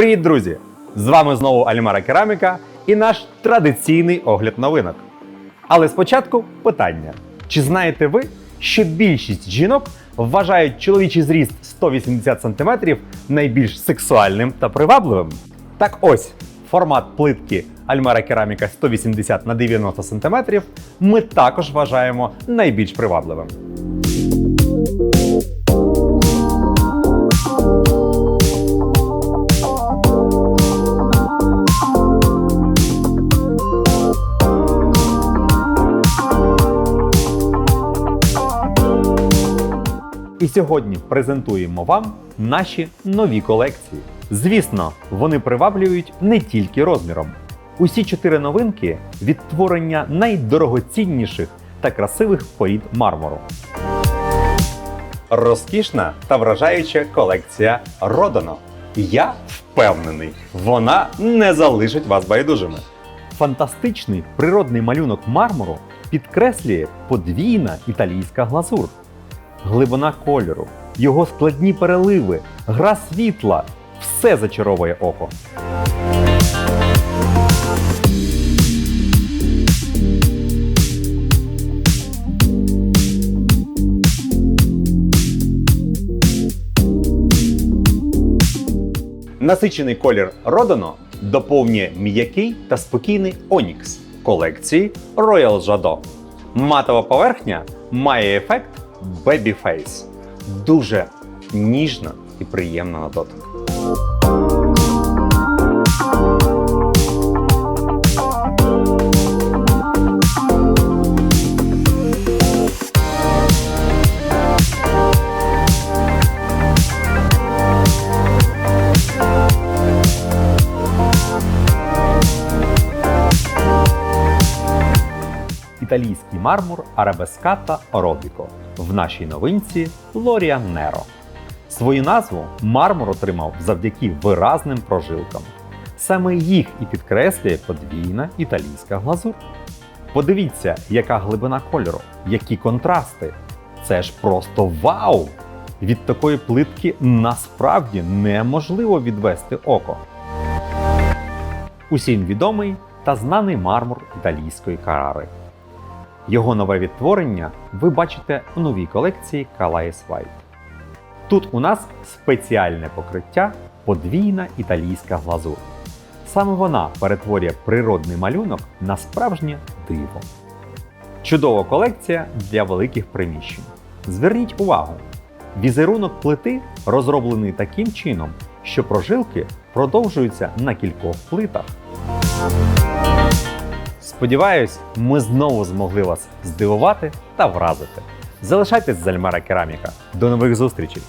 Привіт, друзі! З вами знову Альмара Кераміка і наш традиційний огляд новинок. Але спочатку питання: чи знаєте ви, що більшість жінок вважають чоловічий зріст 180 см найбільш сексуальним та привабливим? Так ось, формат плитки Альмара Кераміка 180 на 90 см ми також вважаємо найбільш привабливим. І сьогодні презентуємо вам наші нові колекції. Звісно, вони приваблюють не тільки розміром. Усі чотири новинки відтворення найдорогоцінніших та красивих порід мармуру. Розкішна та вражаюча колекція Родано. Я впевнений, вона не залишить вас байдужими. Фантастичний природний малюнок мармуру підкреслює подвійна італійська глазур глибина кольору, його складні переливи, гра світла все зачаровує око. Насичений колір Родано доповнює м'який та спокійний Онікс колекції Royal Jado. Матова поверхня має ефект Babyface. Дуже ніжна і приємна на дотик. Італійський мармур Арабеската Оробіко в нашій новинці Лоріан Неро. Свою назву мармур отримав завдяки виразним прожилкам. Саме їх і підкреслює подвійна італійська глазур. Подивіться, яка глибина кольору, які контрасти. Це ж просто вау! Від такої плитки насправді неможливо відвести око. Усім відомий та знаний мармур італійської Карари. Його нове відтворення ви бачите у новій колекції Calais White. Тут у нас спеціальне покриття подвійна італійська глазур. Саме вона перетворює природний малюнок на справжнє диво. Чудова колекція для великих приміщень. Зверніть увагу, візерунок плити розроблений таким чином, що прожилки продовжуються на кількох плитах. Сподіваюсь, ми знову змогли вас здивувати та вразити. Залишайтесь з Альмара Кераміка. До нових зустрічей!